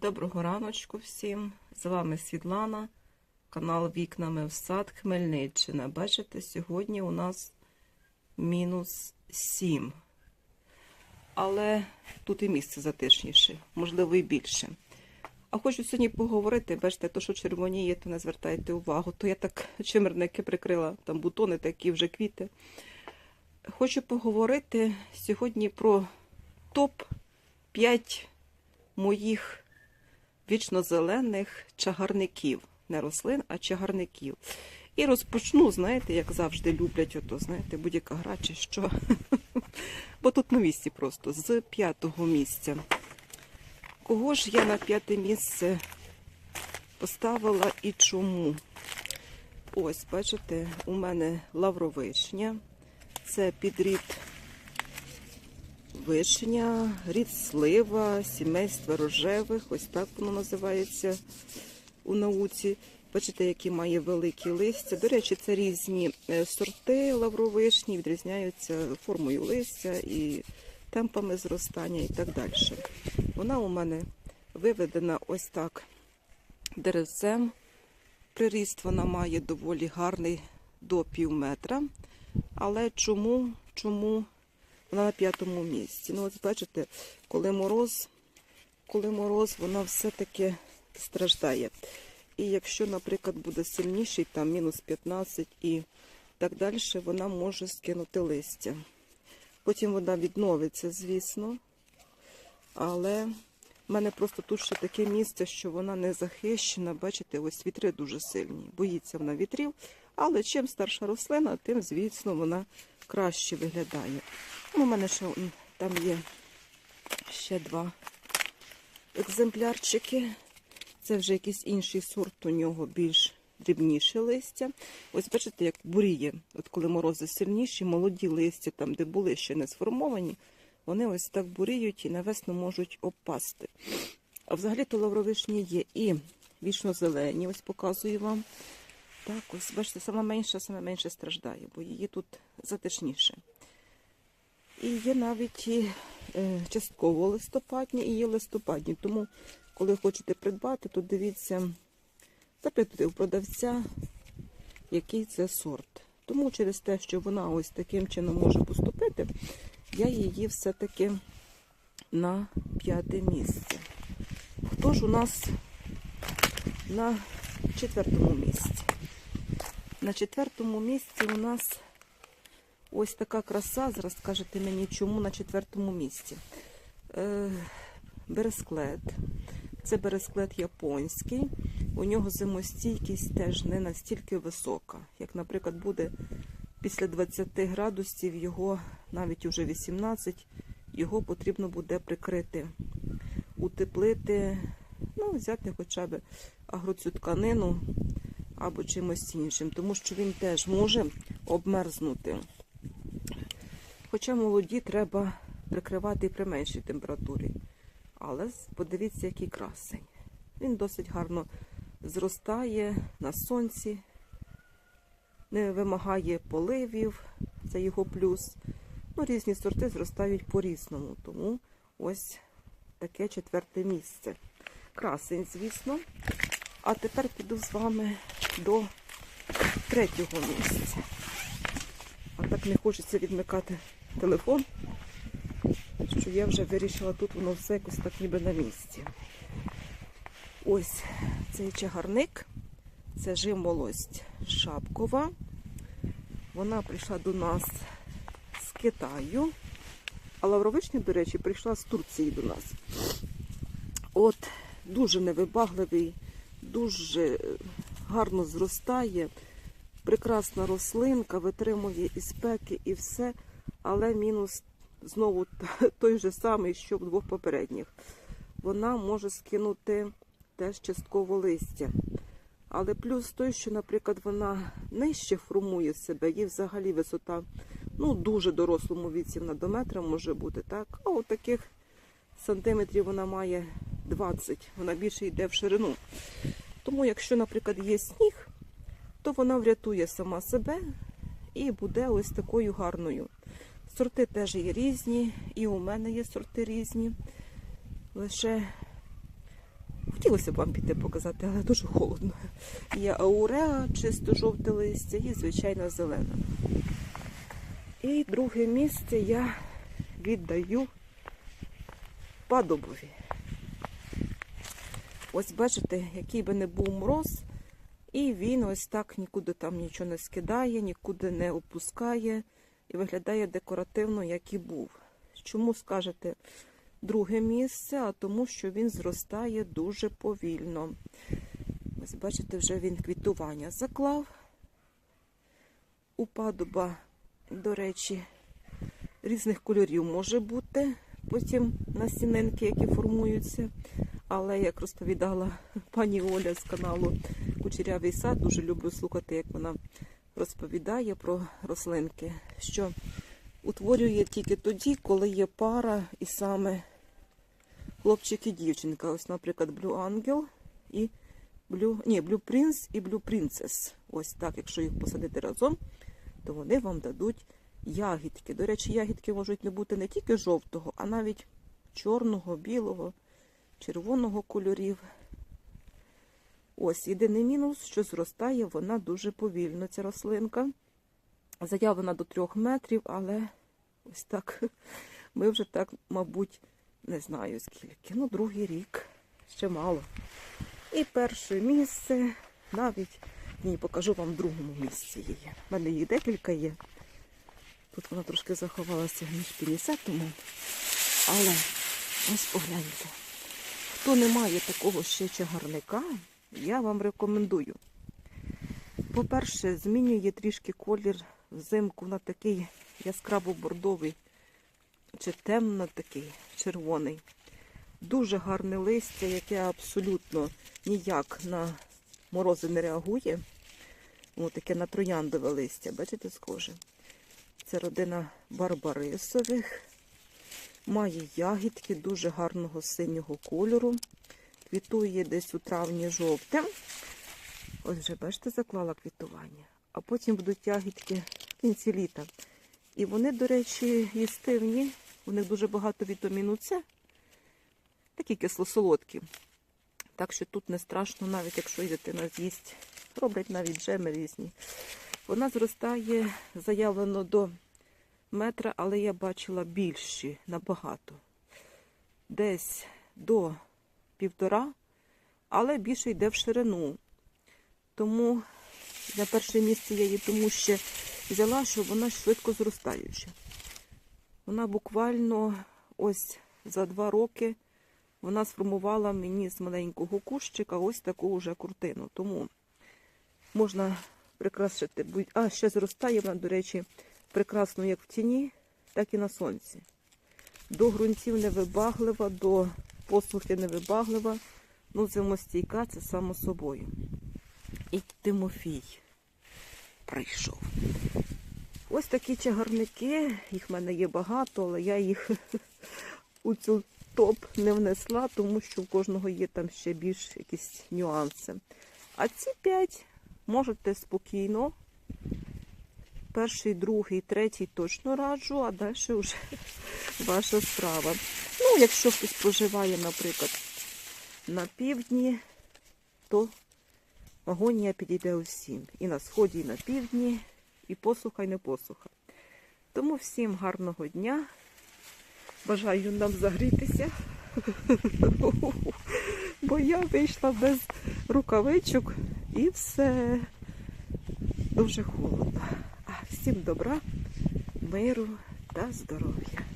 Доброго раночку всім. З вами Світлана, канал Вікнами в сад Хмельниччина. Бачите, сьогодні у нас мінус 7. Але тут і місце затишніше, можливо, і більше. А хочу сьогодні поговорити, бачите, то, що червоніє, то не звертайте увагу. То я так чимерники прикрила, там бутони такі вже квіти. Хочу поговорити сьогодні про топ-5 моїх вічнозелених чагарників. Не рослин, а чагарників. І розпочну, знаєте, як завжди люблять, ото, знаєте, будь-яка гра чи що. Бо тут на місці просто, з п'ятого місця. Кого ж я на п'яте місце поставила і чому? Ось, бачите, у мене лавровишня. Це підрід вишня, рід слива, сімейство рожевих, ось так воно називається у науці. Бачите, які має великі листя. До речі, це різні е, сорти лавровишні, відрізняються формою листя і темпами зростання і так далі. Вона у мене виведена ось так деревцем. Приріст вона має доволі гарний до пів метра. Але чому, чому вона на п'ятому місці? Ну, от бачите, коли мороз, коли мороз, вона все-таки страждає. І якщо, наприклад, буде сильніший, там мінус 15 і так далі, вона може скинути листя. Потім вона відновиться, звісно. Але в мене просто тут ще таке місце, що вона не захищена. Бачите, ось вітри дуже сильні. Боїться вона вітрів. Але чим старша рослина, тим, звісно, вона краще виглядає. Ну, У мене ще там є ще два екземплярчики. Це вже якийсь інший сорт, у нього більш дрібніше листя. Ось бачите, як буріє. От коли морози сильніші, молоді листя, там, де були ще не сформовані, вони ось так буріють і на весну можуть опасти. А взагалі-то лавровишні є і вічно-зелені, ось показую вам. Так, ось, бачите, сама менша, саме менше страждає, бо її тут затишніше. І є навіть і е, частково листопадні, і є листопадні. Тому, коли хочете придбати, то дивіться, запитуйте у продавця, який це сорт. Тому через те, що вона ось таким чином може поступити, я її все-таки на п'яте місце. Хто ж у нас на четвертому місці? На четвертому місці у нас ось така краса. Зараз скажете мені, чому на четвертому місці. Е, бересклет. Це бересклет японський. У нього зимостійкість теж не настільки висока. Як, наприклад, буде після 20 градусів, його навіть уже 18, його потрібно буде прикрити, утеплити, ну, взяти хоча б агроцю тканину або чимось іншим, тому що він теж може обмерзнути. Хоча молоді треба прикривати при меншій температурі. Але подивіться, який красень. Він досить гарно зростає на сонці, не вимагає поливів, це його плюс. Ну, Різні сорти зростають по-різному, тому ось таке четверте місце. Красень, звісно. А тепер піду з вами до третього місця. А так не хочеться відмикати телефон, що я вже вирішила, тут воно все якось так ніби на місці. Ось цей чагарник, це жимолость шапкова. Вона прийшла до нас з Китаю, а лавровишня, до речі, прийшла з Турції до нас. От, дуже невибагливий, дуже гарно зростає, прекрасна рослинка, витримує і спеки, і все, але мінус знову той же самий, що в двох попередніх. Вона може скинути теж частково листя. Але плюс той, що, наприклад, вона нижче формує себе, їй взагалі висота, ну, дуже дорослому віці вона до метра може бути, так? А от таких сантиметрів вона має 20, вона більше йде в ширину. Тому, якщо, наприклад, є сніг, то вона врятує сама себе і буде ось такою гарною. Сорти теж є різні, і у мене є сорти різні. Лише Хотілося б вам піти показати, але дуже холодно. Є ауреа, чисто жовте листя і звичайно зелене. І друге місце я віддаю падобові. Ось бачите, який би не був мороз, і він ось так нікуди там нічого не скидає, нікуди не опускає і виглядає декоративно, як і був. Чому скажете друге місце? А тому, що він зростає дуже повільно. Ось бачите, вже він квітування заклав. У падуба, до речі, різних кольорів може бути. Потім насінинки, які формуються. Але як розповідала пані Оля з каналу Кучерявий сад, дуже люблю слухати, як вона розповідає про рослинки, що утворює тільки тоді, коли є пара і саме хлопчик і дівчинка. Ось, наприклад, Blue Angel і Blue, ні, Blue Prince і Blue Princess. Ось так, якщо їх посадити разом, то вони вам дадуть ягідки. До речі, ягідки можуть не бути не тільки жовтого, а навіть чорного, білого, червоного кольорів. Ось єдиний мінус, що зростає вона дуже повільно, ця рослинка. Заявлена до трьох метрів, але ось так ми вже так, мабуть, не знаю скільки. Ну, другий рік ще мало. І перше місце, навіть ні, покажу вам в другому місці її. У мене їх декілька є. Тут вона трошки заховалася між пінісетами. Але ось погляньте. Хто не має такого ще чагарника, я вам рекомендую. По-перше, змінює трішки колір взимку на такий яскраво-бордовий чи темно такий червоний. Дуже гарне листя, яке абсолютно ніяк на морози не реагує. Ось таке на трояндове листя, бачите, схоже. Це родина барбарисових. Має ягідки дуже гарного синього кольору. Квітує десь у травні жовтим. Ось вже, бачите, заклала квітування. А потім будуть ягідки в кінці літа. І вони, до речі, їстивні. У них дуже багато вітаміну С. Такі кисло-солодкі. Так що тут не страшно, навіть якщо дитина з'їсть. Роблять навіть джеми різні. Вона зростає заявлено до метра, але я бачила більші набагато. Десь до півтора, але більше йде в ширину. Тому на перше місце я її тому ще взяла, що вона швидко зростаюча. Вона буквально ось за два роки вона сформувала мені з маленького кущика ось таку вже куртину. Тому можна прикрасити. А ще зростає вона, до речі, прекрасно як в тіні, так і на сонці. До ґрунтів невибаглива, до посухи невибаглива, ну зимостійка це само собою. І Тимофій прийшов. Ось такі чагарники, їх в мене є багато, але я їх у цю топ не внесла, тому що в кожного є там ще більш якісь нюанси. А ці п'ять можете спокійно. Перший, другий, третій точно раджу, а далі вже ваша справа. Ну, якщо хтось проживає, наприклад, на півдні, то агонія підійде усім. І на сході, і на півдні, і посуха, і не посуха. Тому всім гарного дня. Бажаю нам загрітися, бо я вийшла без рукавичок і все дуже холодно. Всім добра, миру та здоров'я.